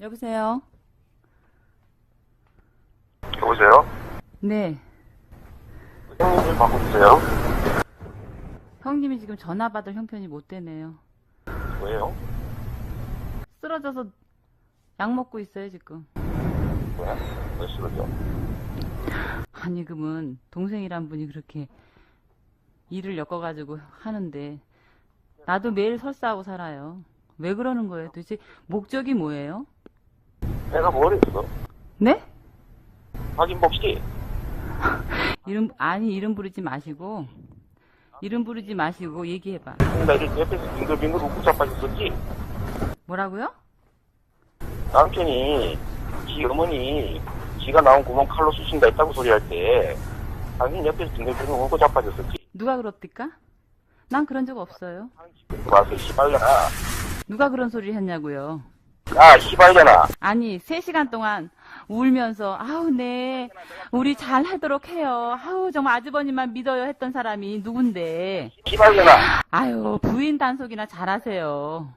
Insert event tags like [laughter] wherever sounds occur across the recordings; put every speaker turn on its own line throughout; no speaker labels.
여보세요?
여보세요?
네.
형님 좀 바꿔주세요.
형님이 지금 전화 받을 형편이 못 되네요.
왜요?
쓰러져서 약 먹고 있어요, 지금.
뭐야? 왜 쓰러져?
아니, 그러면 동생이란 분이 그렇게 일을 엮어가지고 하는데, 나도 매일 설사하고 살아요. 왜 그러는 거예요? 도대체 목적이 뭐예요?
내가 뭘 했어?
네?
확인 봅시다. [laughs]
이름, 아니, 이름 부르지 마시고, 이름 부르지 마시고 얘기해봐.
나 이제 옆에서 빙글빙글 웃고 자빠졌었지?
뭐라고요?
남편이 지 어머니 지가 나온 구멍 칼로 쑤신다 했다고 소리할 때 당신 옆에서 빙글빙글 웃고 자빠졌었지?
누가 그럽니까? 난 그런 적 없어요.
와서 시발려나
누가 그런 소리를 했냐고요.
야 시발려나
아니, 3시간 동안 울면서, 아우, 네, 우리 잘 하도록 해요. 아우, 정말 아주버님만 믿어요 했던 사람이 누군데.
시발려나
아유, 부인 단속이나 잘하세요.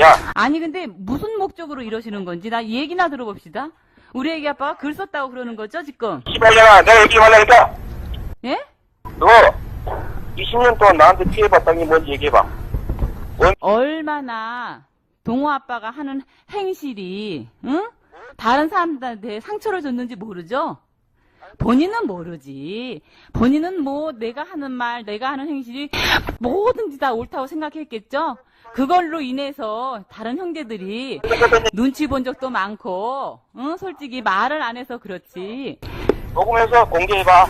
야
아니, 근데 무슨 목적으로 이러시는 건지, 나 얘기나 들어봅시다. 우리 애기 아빠가 글 썼다고 그러는 거죠, 지금?
시발려나 내가 얘기하려니까
예?
너 20년 동안 나한테 피해봤다는 게 뭔지 얘기해봐
얼마나 동호 아빠가 하는 행실이, 응? 다른 사람들한테 상처를 줬는지 모르죠? 본인은 모르지. 본인은 뭐 내가 하는 말, 내가 하는 행실이 뭐든지 다 옳다고 생각했겠죠? 그걸로 인해서 다른 형제들이 눈치 본 적도 많고, 응? 솔직히 말을 안 해서 그렇지.
녹음해서 공개해봐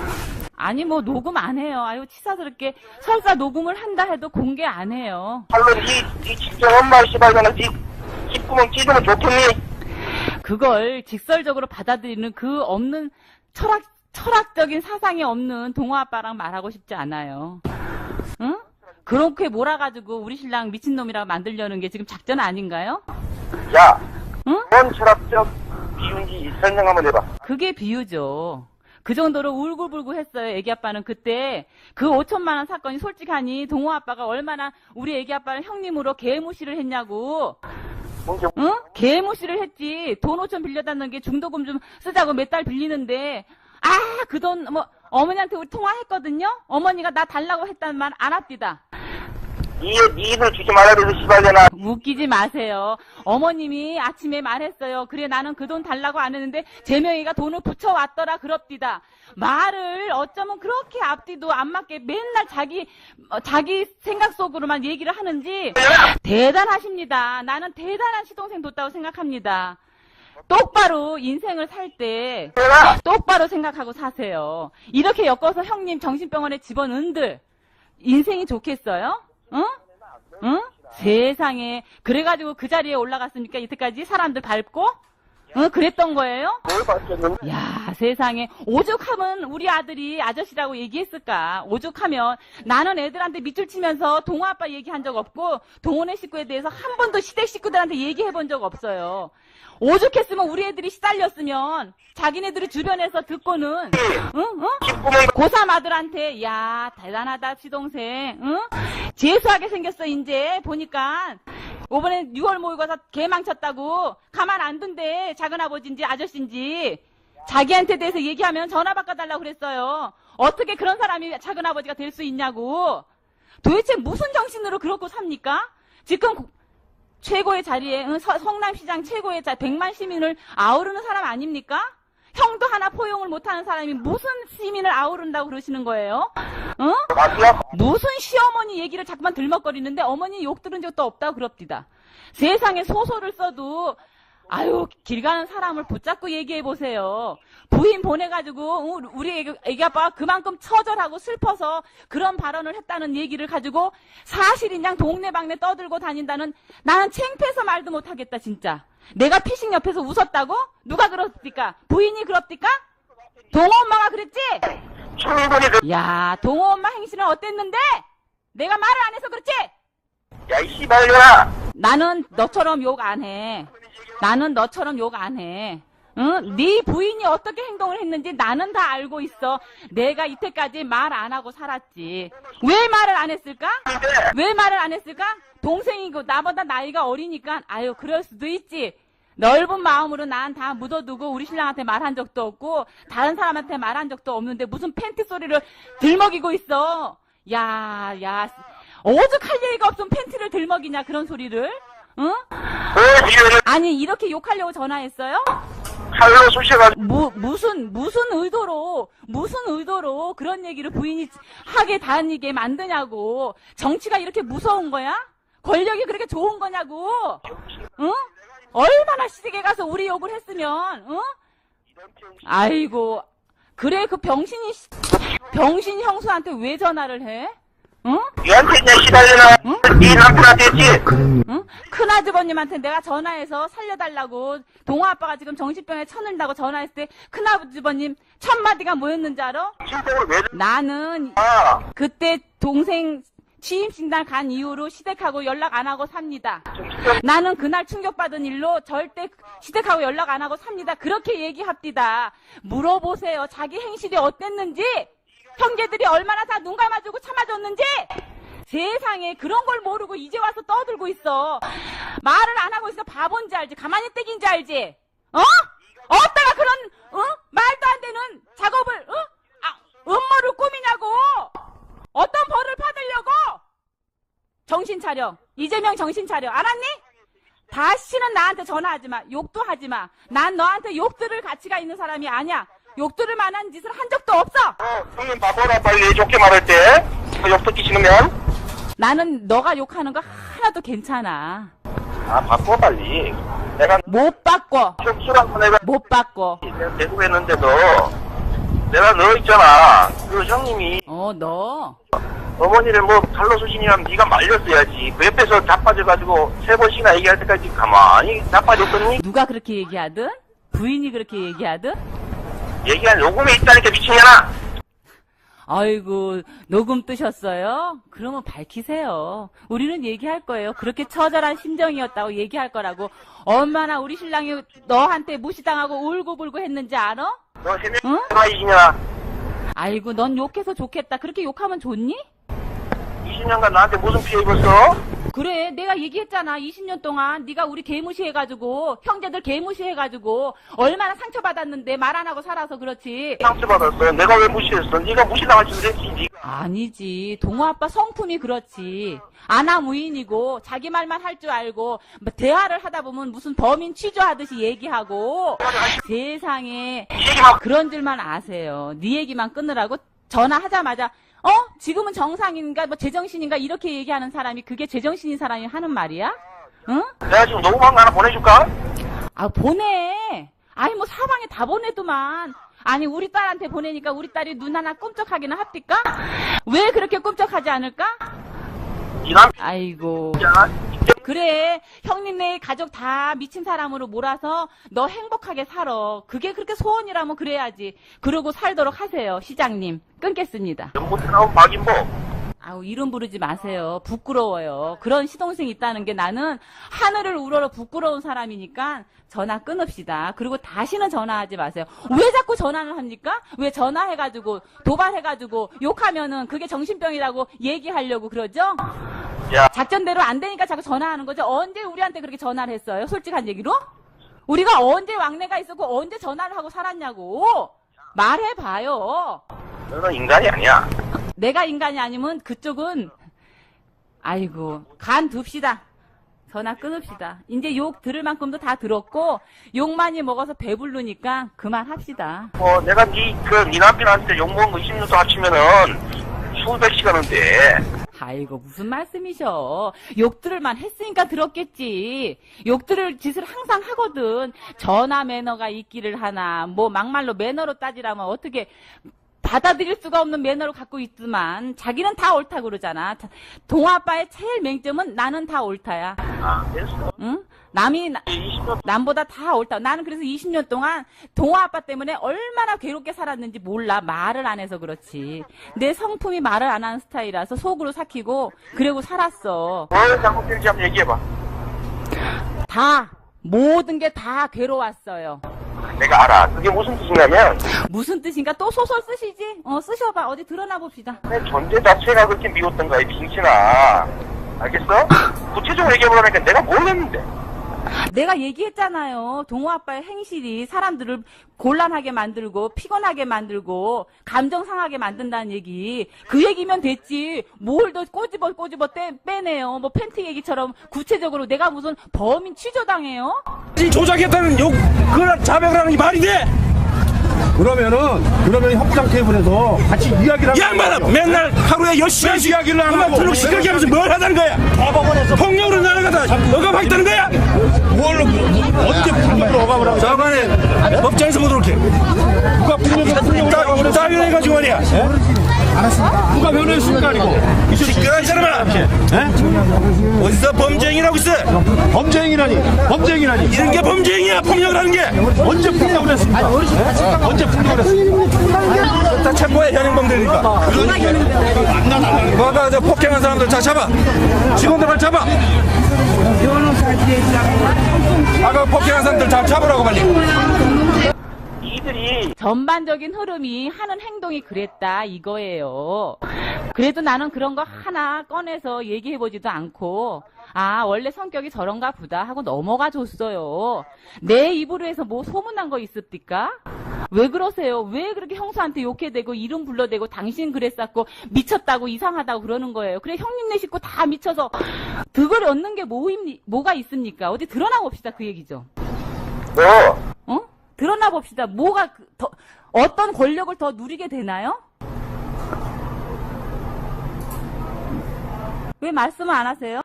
아니 뭐 녹음 안 해요. 아유 치사스럽게 설사 녹음을 한다 해도 공개 안 해요.
팔로 니, 니 진짜 엄마 시발려나 니 뒷구멍 찢으면 좋겠니?
그걸 직설적으로 받아들이는 그 없는 철학, 철학적인 사상이 없는 동호 아빠랑 말하고 싶지 않아요. 응? 그렇게 몰아가지고 우리 신랑 미친놈이라고 만들려는 게 지금 작전 아닌가요?
야,
응?
뭔 철학적 비유인지 설명 한번 해봐.
그게 비유죠. 그 정도로 울고불고 했어요, 애기 아빠는 그때. 그 5천만 원 사건이 솔직하니 동호 아빠가 얼마나 우리 애기 아빠를 형님으로 개무시를 했냐고. 응? 개무시를 했지. 돈 5천 빌려달는 게 중도금 좀 쓰자고 몇 달 빌리는데, 아, 그 돈, 뭐, 어머니한테 우리 통화했거든요? 어머니가 나 달라고 했다는 말 안 합디다.
니, 니 입을 주지 말아야 돼서 시발려나.
웃기지 마세요. 어머님이 아침에 말했어요. 그래, 나는 그 돈 달라고 안 했는데, 제명이가 돈을 붙여왔더라, 그럽디다. 말을 어쩌면 그렇게 앞뒤도 안 맞게 맨날 자기, 어, 자기 생각 속으로만 얘기를 하는지, 대단하십니다. 나는 대단한 시동생 뒀다고 생각합니다. 똑바로 인생을 살 때, 똑바로 생각하고 사세요. 이렇게 엮어서 형님 정신병원에 집어넣은들, 인생이 좋겠어요? 응? 응? 세상에. 그래가지고 그 자리에 올라갔으니까 이때까지 사람들 밟고? 응? 그랬던 거예요? 야, 세상에. 오죽하면 우리 아들이 아저씨라고 얘기했을까? 오죽하면 나는 애들한테 밑줄 치면서 동호 아빠 얘기한 적 없고 동호네 식구에 대해서 한 번도 시댁 식구들한테 얘기해 본 적 없어요. 오죽했으면 우리 애들이 시달렸으면 자기네들이 주변에서 듣고는 응? 응?
뒷구멍
고3 아들한테 야 대단하다 시동생 응? 재수하게 생겼어 이제. 보니까 이번에 6월 모의고사 개망쳤다고. 가만 안 둔대 작은 아버지인지 아저씨인지. 자기한테 대해서 얘기하면 전화 바꿔달라고 그랬어요. 어떻게 그런 사람이 작은 아버지가 될 수 있냐고. 도대체 무슨 정신으로 그렇고 삽니까? 지금 고- 최고의 자리에 성남시장 최고의 자 100만 시민을 아우르는 사람 아닙니까? 형도 하나 포용을 못하는 사람이 무슨 시민을 아우른다고 그러시는 거예요? 어? 무슨 시어머니 얘기를 자꾸만 들먹거리는데 어머니 욕 들은 적도 없다고 그럽디다. 세상에 소설을 써도 아유 길 가는 사람을 붙잡고 얘기해 보세요. 부인 보내가지고 어, 우리 애기, 애기 아빠가 그만큼 처절하고 슬퍼서 그런 발언을 했다는 얘기를 가지고 사실인 양 동네방네 떠들고 다닌다는 나는 창피해서 말도 못하겠다 진짜. 내가 피식 옆에서 웃었다고? 누가 그럽니까? 부인이 그럽니까? 동호 엄마가 그랬지?
충분히 그,
야, 동호 엄마 행실은 어땠는데? 내가 말을 안 해서 그렇지?
야, 이 시발려나.
나는 너처럼 욕 안 해. 나는 너처럼 욕 안 해. 응? 네 부인이 어떻게 행동을 했는지 나는 다 알고 있어. 내가 이때까지 말 안 하고 살았지. 왜 말을 안 했을까? 왜 말을 안 했을까? 동생이고 나보다 나이가 어리니까 아유 그럴 수도 있지. 넓은 마음으로 난 다 묻어두고 우리 신랑한테 말한 적도 없고 다른 사람한테 말한 적도 없는데 무슨 팬티 소리를 들먹이고 있어. 야, 야, 오죽할 얘기가 없으면 팬티를 들먹이냐 그런 소리를? 응? 아니 이렇게 욕하려고 전화했어요?
칼로 쑤셔가지고
무, 무슨 무슨 의도로 무슨 의도로 그런 얘기를 부인이 하게 다니게 만드냐고 정치가 이렇게 무서운 거야? 권력이 그렇게 좋은 거냐고? 응? 얼마나 시댁에 가서 우리 욕을 했으면 응? 아이고 그래 그 병신이 씨- 병신 형수한테 왜 전화를 해? 응?
그냥 시달리나
응?
네 남편한테 했지
응? 큰아주버님한테 내가 전화해서 살려달라고 동호 아빠가 지금 정신병에 쳐는다고 전화했을 때 큰아주버님 첫 마디가 뭐였는지 알아?
왜
나는
아,
그때 동생 취임식날 간 이후로 시댁하고 연락 안 하고 삽니다. 나는 그날 충격받은 일로 절대 시댁하고 연락 안 하고 삽니다. 그렇게 얘기합디다. 물어보세요. 자기 행실이 어땠는지, 형제들이 얼마나 다 눈 감아주고 참아줬는지, 세상에 그런 걸 모르고 이제 와서 떠들고 있어. 말을 안 하고 있어 바본지 알지? 가만히 떼긴지 알지? 어? 어디다가 그런, 어? 말도 안 되는 작업을, 어? 아, 음모를 꾸미냐고! 어떤 벌을 받으려고! 정신 차려. 이재명 정신 차려. 알았니? 다시는 나한테 전화하지 마. 욕도 하지 마. 난 너한테 욕 들을 가치가 있는 사람이 아니야. 욕 들을 만한 짓을 한 적도 없어.
어, 형님 바보라 빨리 좋게 말할 때 욕 듣기 싫으면
나는 너가 욕하는 거 하나도 괜찮아.
아 바꿔 빨리 내가
못 바꿔.
술 한번 내가
못 바꿔.
내가 대구했는데도 내가 너 있잖아 그 형님이
어, 너.
어머니를 뭐 칼로 쑤시냐면 네가 말렸어야지 그 옆에서 자빠져가지고 세 번씩이나 얘기할 때까지 가만히 자빠졌더니
누가 그렇게 얘기하든? 부인이 그렇게 얘기하든?
얘기한 녹음이 있다니까 미친년아
아이고, 녹음 뜨셨어요? 그러면 밝히세요. 우리는 얘기할 거예요. 그렇게 처절한 심정이었다고 얘기할 거라고. 얼마나 우리 신랑이 너한테 무시당하고 울고불고 했는지 알아?
너 세명
응?
이이냐
아이고, 넌 욕해서 좋겠다. 그렇게 욕하면 좋니?
20년간 나한테 무슨 피해 입었어?
그래, 내가 얘기했잖아. 20년 동안 네가 우리 개무시해가지고 형제들 개무시해가지고 얼마나 상처받았는데 말 안 하고 살아서 그렇지.
상처받았어 내가 왜 무시했어 네가 무시당할 줄 했지 네가
아니지. 동호 아빠 성품이 그렇지. 아나무인이고 자기 말만 할 줄 알고 뭐 대화를 하다 보면 무슨 범인 취조하듯이 얘기하고 세상에 그런 줄만 아세요. 네 얘기만 끊으라고 전화하자마자 어? 지금은 정상인가 뭐 제정신인가 이렇게 얘기하는 사람이 그게 제정신인 사람이 하는 말이야? 응?
내가 지금 녹음한 거 하나 보내줄까?
아 보내. 아니 뭐 사방에 다 보내도만. 아니 우리 딸한테 보내니까 우리 딸이 눈 하나 꿈쩍하기는 합니까? 왜 그렇게 꿈쩍하지 않을까?
이 남자
아이고.
있잖아
그래 형님네 가족 다 미친 사람으로 몰아서 너 행복하게 살아. 그게 그렇게 소원이라면 그래야지. 그러고 살도록 하세요 시장님. 끊겠습니다.
연못 나온 박인보
아우 이름 부르지 마세요. 부끄러워요. 그런 시동생이 있다는 게 나는 하늘을 우러러 부끄러운 사람이니까 전화 끊읍시다. 그리고 다시는 전화하지 마세요. 왜 자꾸 전화를 합니까? 왜 전화해가지고 도발해가지고 욕하면은 그게 정신병이라고 얘기하려고 그러죠?
야
작전대로 안 되니까 자꾸 전화하는 거죠. 언제 우리한테 그렇게 전화를 했어요? 솔직한 얘기로? 우리가 언제 왕래가 있었고 언제 전화를 하고 살았냐고 말해봐요.
너는 인간이 아니야
내가 인간이 아니면 그쪽은 아이고 간 둡시다. 전화 끊읍시다. 이제 욕 들을 만큼도 다 들었고 욕 많이 먹어서 배부르니까 그만합시다.
뭐 내가 네그네 남편한테 욕 먹은 거 20년 동안 합치면은 수백 시간인데
아이고 무슨 말씀이셔. 욕 들을만 했으니까 들었겠지. 욕 들을 짓을 항상 하거든. 전화 매너가 있기를 하나. 뭐 막말로 매너로 따지라면 어떻게 받아들일 수가 없는 매너를 갖고 있지만 자기는 다 옳다 그러잖아. 자, 동아빠의 제일 맹점은 나는 다 옳다야.
아 됐어
응? 남이 나-
20년
남보다 다 옳다. 나는 그래서 20년 동안 동아 아빠 때문에 얼마나 괴롭게 살았는지 몰라. 말을 안 해서 그렇지. 내 성품이 말을 안 하는 스타일이라서 속으로 삭히고 그러고 살았어.
뭘 잘못된지 한번 얘기해봐
다 모든 게 다 괴로웠어요.
내가 알아 그게 무슨 뜻이냐면
무슨 뜻인가 또 소설 쓰시지? 어 쓰셔봐. 어디 드러나 봅시다.
내 존재 자체가 그렇게 미웠던 거야 빙신아 알겠어? 구체적으로 얘기해보라니까 내가 뭘 했는데
내가 얘기했잖아요. 동호 아빠의 행실이 사람들을 곤란하게 만들고 피곤하게 만들고 감정 상하게 만든다는 얘기. 그 얘기면 됐지. 뭘 더 꼬집어 꼬집어 떼, 빼내요. 뭐 팬티 얘기처럼 구체적으로 내가 무슨 범인 취조당해요?
조작했다는 욕, 그걸 자백을 하는 게 말이 돼?
그러면은 그러면 협상 테이블에서 같이 이야기를 하면
이 양반아 맨날 하루에 열 시간씩
이야기를 안
그만
하고.
들고 시끄럽게 하면서 뭘 하자는 거야? 폭력으로 날아가다 억압하겠다는 거야?
뭘로 언제 폭력으로 억압을 하고
저번에 법정에서 못 오게
누가 폭력으로 폭력으로 억압을
해가지고 말이야
누가 변호했습니까 이거
시끄러운 사람아! 어디서 범죄행위라고 있어?
범죄행위라니 범죄행위라니.
이런 게 범죄행위야 폭력을 하는 게!
언제 폭력을 했습니까? 예? 언제 폭력을 했습니까?
다 체포해 현행범들이니까. 너가 저 폭행한 사람들 다 잡아. 직원들 잡아
전반적인 흐름이 하는 행동이 그랬다 이거예요. 그래도 나는 그런 거 하나 꺼내서 얘기해보지도 않고 아 원래 성격이 저런가 보다 하고 넘어가 줬어요. 내 입으로 해서 뭐 소문난 거 있습니까? 왜 그러세요? 왜 그렇게 형수한테 욕해대고 이름 불러대고 당신 그랬었고 미쳤다고 이상하다고 그러는 거예요. 그래 형님네 식구 다 미쳐서 득을 얻는 게 뭐, 뭐가 있습니까? 어디 드러나 봅시다 그 얘기죠.
뭐
어? 드러나 봅시다. 뭐가 그- 더 어떤 권력을 더 누리게 되나요? 왜 말씀을 안 하세요?